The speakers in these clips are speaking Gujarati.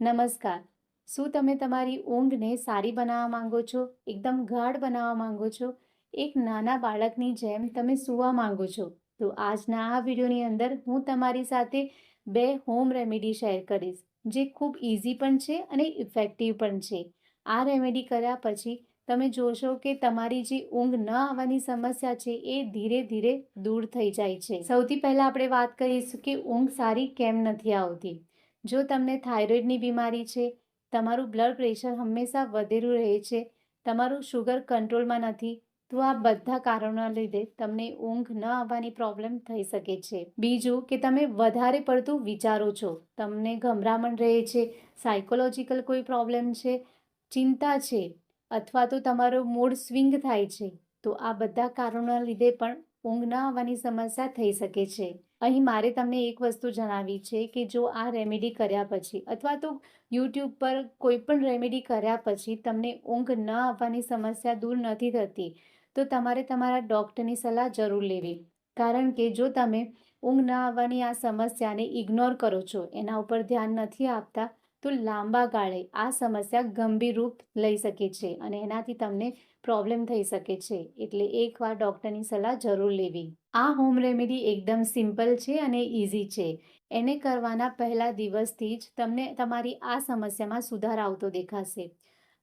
નમસ્કાર. શું તમે તમારી ઊંઘને સારી બનાવવા માંગો છો? એકદમ ગાઢ બનાવવા માંગો છો? એક નાના બાળકની જેમ તમે સૂવા માંગો છો? તો આજના આ વિડીયોની અંદર હું તમારી સાથે બે હોમ રેમેડી શેર કરીશ, જે ખૂબ ઇઝી પણ છે અને ઇફેક્ટિવ પણ છે. આ રેમેડી કર્યા પછી તમે જોશો કે તમારી જે ઊંઘ ન આવવાની સમસ્યા છે એ ધીરે ધીરે દૂર થઈ જાય છે. સૌથી પહેલાં આપણે વાત કરીશું કે ઊંઘ સારી કેમ નથી આવતી. જો તમને થાઇરોઇડની બીમારી છે, તમારું બ્લડ પ્રેશર હંમેશા વધેલું રહે છે, તમારું શુગર કંટ્રોલમાં નથી, તો આ બધા કારણોના લીધે તમને ઊંઘ ન આવવાની પ્રોબ્લેમ થઈ શકે છે. બીજું કે તમે વધારે પડતું વિચારો છો. તમને ગભરામણ રહે છે સાયકોલોજીકલ કોઈ પ્રોબ્લેમ છે, ચિંતા છે, અથવા તો તમારો મૂડ સ્વિંગ થાય છે, તો આ બધા કારણોના લીધે પણ ઊંઘ ન આવવાની સમસ્યા થઈ શકે છે. અહીં મારે તમને એક વસ્તુ જણાવી છે કે જો આ રેમેડી કર્યા પછી અથવા તો યુટ્યુબ પર કોઈ પણ રેમેડી કર્યા પછી તમને ઊંઘ ન આવવાની સમસ્યા દૂર નથી થતી, તો તમારે તમારા ડૉક્ટરની સલાહ જરૂર લેવી. કારણ કે જો તમે ઊંઘ ન આવવાની આ સમસ્યાને ઇગ્નોર કરો છો, એના ઉપર ધ્યાન નથી આપતા તો લાંબા ગાળે આ સમસ્યા ગંભીર રૂપ લઈ શકે છે અને એનાથી તમને પ્રોબ્લેમ થઈ શકે છે. એટલે એકવાર ડૉક્ટરની સલાહ જરૂર લેવી. આ હોમ રેમેડી એકદમ સિમ્પલ છે અને ઇઝી છે. એને કરવાના પહેલા દિવસથી જ તમને તમારી આ સમસ્યામાં સુધાર આવતો દેખાશે.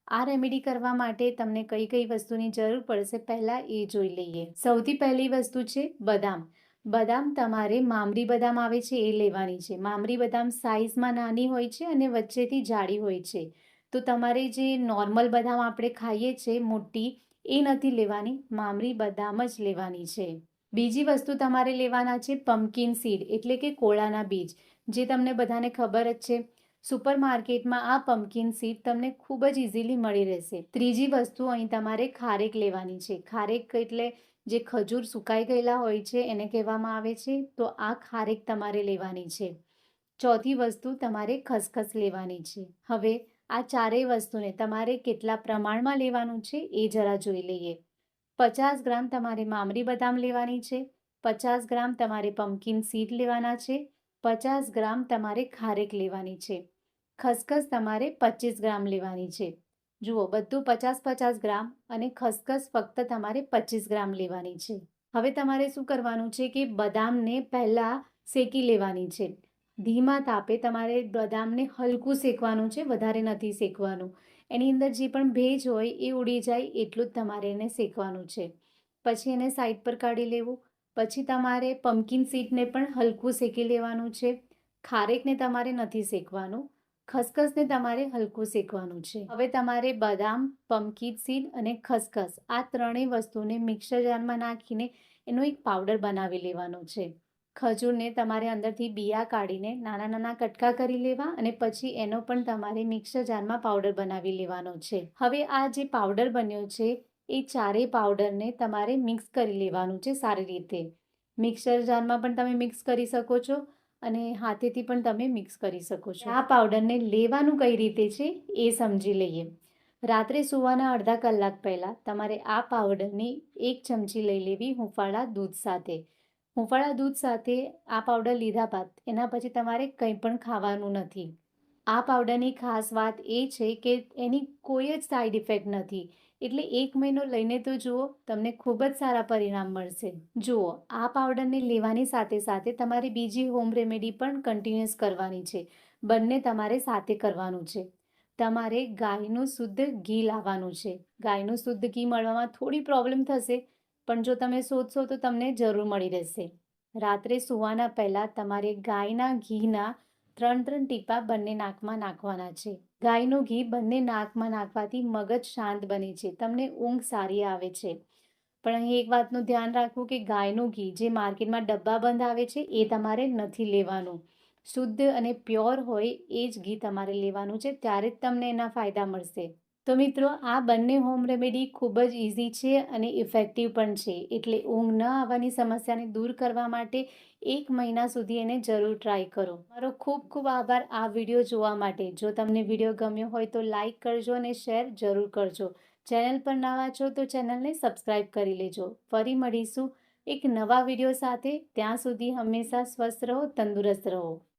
આ રેમેડી કરવા માટે તમને કઈ કઈ વસ્તુની જરૂર પડશે પહેલાં એ જોઈ લઈએ. સૌથી પહેલી વસ્તુ છે બદામ. બદામ તમારે મામરી બદામ આવે છે એ લેવાની છે. મામરી બદામ સાઇઝમાં નાની હોય છે અને વચ્ચેથી જાડી હોય છે. તો તમારે જે નોર્મલ બદામ આપણે ખાઈએ છીએ મોટી, એ નથી લેવાની. મામરી બદામ જ લેવાની છે. બીજી વસ્તુ તમારે લેવાના છે પમ્પકિન સીડ એટલે કે કોળાના બીજ. જે તમને બધાને ખબર જ છે સુપર માર્કેટમાં આ પમ્પકિન સીડ તમને ખૂબ જ ઇઝીલી મળી રહેશે. ત્રીજી વસ્તુ અહીં તમારે ખારેક લેવાની છે. ખારેક એટલે જે ખજૂર સુકાઈ ગયેલા હોય છે એને કહેવામાં આવે છે, તો આ ખારેક તમારે લેવાની છે. ચોથી વસ્તુ તમારે ખસખસ લેવાની છે. હવે આ ચારેય વસ્તુને તમારે કેટલા પ્રમાણમાં લેવાનું છે એ જરા જોઈ લઈએ. પચાસ ગ્રામ તમારે મામરી બદામ લેવાની છે, પચાસ ગ્રામ તમારે પમ્પકિન સીડ લેવાના છે, પચાસ ગ્રામ તમારે ખારેક લેવાની છે. ખસખસ તમારે પચીસ ગ્રામ લેવાની છે. જુઓ, બધું પચાસ પચાસ ગ્રામ અને ખસખસ ફક્ત તમારે પચીસ ગ્રામ લેવાની છે. હવે તમારે શું કરવાનું છે કે બદામને પહેલાં શેકી લેવાની છે. ધીમા તાપે તમારે બદામને હલકું શેકવાનું છે, વધારે નથી શેકવાનું. એની અંદર જે પણ ભેજ હોય એ ઉડી જાય એટલું જ તમારે એને શેકવાનું છે. પછી એને સાઈડ પર કાઢી લેવું. પછી તમારે પમ્પકિન સીડને પણ હલકું શેકી લેવાનું છે. ખારેકને તમારે નથી શેકવાનું. ખસખસને તમારે હલકું શેકવાનું છે. હવે તમારે બદામ પમકીન સીડ અને ખસખસ, આ ત્રણેય વસ્તુને મિક્સર જારમાં નાખીને એનો એક પાવડર બનાવી લેવાનો છે. ખજૂરને તમારે અંદરથી બિયા કાઢીને નાના નાના કટકા કરી લેવા અને પછી એનો પણ તમારે મિક્સર જારમાં પાવડર બનાવી લેવાનો છે. હવે આ જે પાવડર બન્યો છે, એ ચારેય પાવડરને તમારે મિક્સ કરી લેવાનું છે સારી રીતે. મિક્સર જારમાં પણ તમે મિક્સ કરી શકો છો. અને હાથેથી પણ તમે મિક્સ કરી શકો છો. આ પાવડરને લેવાનું કઈ રીતે છે એ સમજી લઈએ. રાત્રે સુવાના અડધા કલાક પહેલાં તમારે આ પાવડરની એક ચમચી લઈ લેવી હુંફાળા દૂધ સાથે. હુંફાળા દૂધ સાથે આ પાવડર લીધા બાદ એના પછી તમારે કંઈ પણ ખાવાનું નથી. આ પાવડરની ખાસ વાત એ છે કે એની કોઈ જ સાઈડ ઇફેક્ટ નથી. એટલે એક મહિનો લઈને તો જુઓ, તમને ખૂબ જ સારા પરિણામ મળશે. જુઓ, આ પાવડરને લેવાની સાથે સાથે તમારે બીજી હોમ રેમેડી પણ કન્ટિન્યુઅસ કરવાની છે. બંને તમારે સાથે કરવાનું છે. તમારે ગાયનું શુદ્ધ ઘી લાવવાનું છે. ગાયનું શુદ્ધ ઘી મળવામાં થોડી પ્રોબ્લેમ થશે, પણ જો તમે શોધશો તો તમને જરૂર મળી રહેશે. રાત્રે સુવાના પહેલાં તમારે ગાયના ઘીના ત્રણ ત્રણ ટીપા બંને નાકમાં નાખવાના છે. ગાયનું ઘી બંને નાકમાં નાખવાથી મગજ શાંત બને છે. તમને ઊંઘ સારી આવે છે. પણ અહીં એક વાતનું ધ્યાન રાખવું કે ગાયનું ઘી જે માર્કેટમાં ડબ્બા બંધ આવે છે, એ તમારે નથી લેવાનું. શુદ્ધ અને પ્યોર હોય એ જ ઘી તમારે લેવાનું છે. ત્યારે જ તમને એના ફાયદા મળશે. તો મિત્રો, આ બંને હોમ રેમેડી ખૂબ જ ઇઝી છે અને ઇફેક્ટિવ પણ છે. એટલે ઊંઘ ન આવવાની સમસ્યાને દૂર કરવા માટે એક મહિના સુધી એને જરૂર ટ્રાય કરો. મારો ખૂબ ખૂબ આભાર આ વીડિયો જોવા માટે. જો તમને વીડિયો ગમ્યો હોય તો લાઇક કરજો અને શેર જરૂર કરજો. ચેનલ પર નવા છો તો ચેનલને સબસ્ક્રાઈબ કરી લેજો. ફરી મળીશું એક નવા વીડિયો સાથે. ત્યાં સુધી હંમેશા સ્વસ્થ રહો, તંદુરસ્ત રહો.